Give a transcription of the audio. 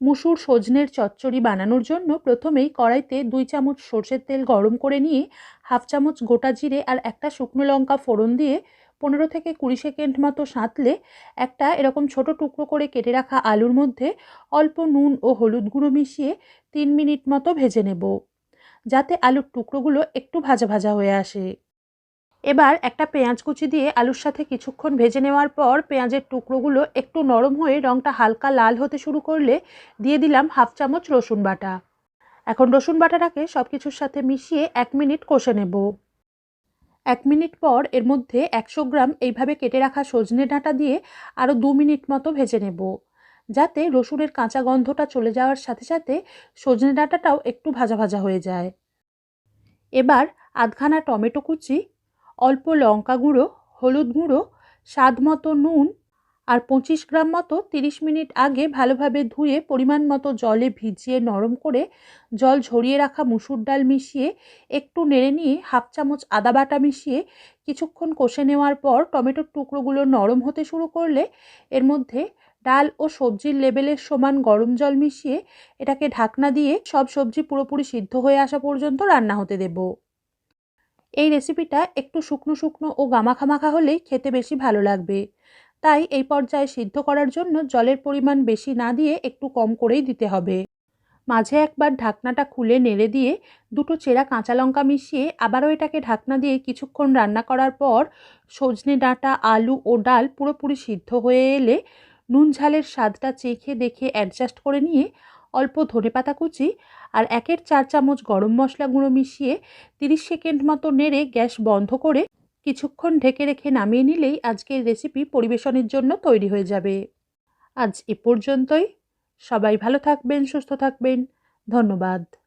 মুসুর সজনের চচ্চড়ি বানানোর জন্য প্রথমেই কড়াইতে দুই চামচ সর্ষের তেল গরম করে নিয়ে হাফ চামচ গোটা জিরে আর একটা শুকনো লঙ্কা ফোড়ন দিয়ে পনেরো থেকে কুড়ি সেকেন্ড মতো সাঁতলে একটা এরকম ছোট টুকরো করে কেটে রাখা আলুর মধ্যে অল্প নুন ও হলুদ গুঁড়ো মিশিয়ে তিন মিনিট মতো ভেজে নেব, যাতে আলুর টুকরোগুলো একটু ভাজা ভাজা হয়ে আসে। এবার একটা পেঁয়াজ কুচি দিয়ে আলুর সাথে কিছুক্ষণ ভেজে নেওয়ার পর পেঁয়াজের টুকরোগুলো একটু নরম হয়ে রঙটা হালকা লাল হতে শুরু করলে দিয়ে দিলাম হাফ চামচ রসুন বাটা। এখন রসুন বাটাটাকে সব কিছুর সাথে মিশিয়ে এক মিনিট কষে নেব। এক মিনিট পর এর মধ্যে একশো গ্রাম এইভাবে কেটে রাখা সজনে ডাঁটা দিয়ে আরও দু মিনিট মতো ভেজে নেব। যাতে রসুনের কাঁচা গন্ধটা চলে যাওয়ার সাথে সাথে সজনে ডাঁটাটাও একটু ভাজা ভাজা হয়ে যায়। এবার আধখানা টমেটো কুচি অল্প লঙ্কা গুঁড়ো, হলুদ গুঁড়ো, স্বাদ মতো নুন আর পঁচিশ গ্রাম মতো তিরিশ মিনিট আগে ভালোভাবে ধুয়ে পরিমাণ মতো জলে ভিজিয়ে নরম করে জল ঝরিয়ে রাখা মুসুর ডাল মিশিয়ে একটু নেড়ে নিয়ে হাফ চামচ আদা বাটা মিশিয়ে কিছুক্ষণ কষে নেওয়ার পর টমেটোর টুকরোগুলো নরম হতে শুরু করলে এর মধ্যে ডাল ও সবজির লেবেলের সমান গরম জল মিশিয়ে এটাকে ঢাকনা দিয়ে সব সবজি পুরোপুরি সিদ্ধ হয়ে আসা পর্যন্ত রান্না হতে দেবো। এই রেসিপিটা একটু শুকনো শুকনো ও গামাখামাখা হলেই খেতে বেশি ভালো লাগবে। তাই এই পর্যায়ে সিদ্ধ করার জন্য জলের পরিমাণ বেশি না দিয়ে একটু কম করেই দিতে হবে। মাঝে একবার ঢাকনাটা খুলে নেড়ে দিয়ে দুটো চেরা কাঁচা লঙ্কা মিশিয়ে আবারও এটাকে ঢাকনা দিয়ে কিছুক্ষণ রান্না করার পর সজনে ডাঁটা, আলু ও ডাল পুরোপুরি সিদ্ধ হয়ে এলে নুন ঝালের স্বাদটা চেখে দেখে অ্যাডজাস্ট করে নিয়ে অল্প ধনে পাতা কুচি আর একের চার চামচ গরম মশলা গুঁড়ো মিশিয়ে তিরিশ সেকেন্ড মতো নেড়ে গ্যাস বন্ধ করে কিছুক্ষণ ঢেকে রেখে নামিয়ে নিলেই আজকের রেসিপি পরিবেশনের জন্য তৈরি হয়ে যাবে। আজ এ পর্যন্তই। সবাই ভালো থাকবেন, সুস্থ থাকবেন। ধন্যবাদ।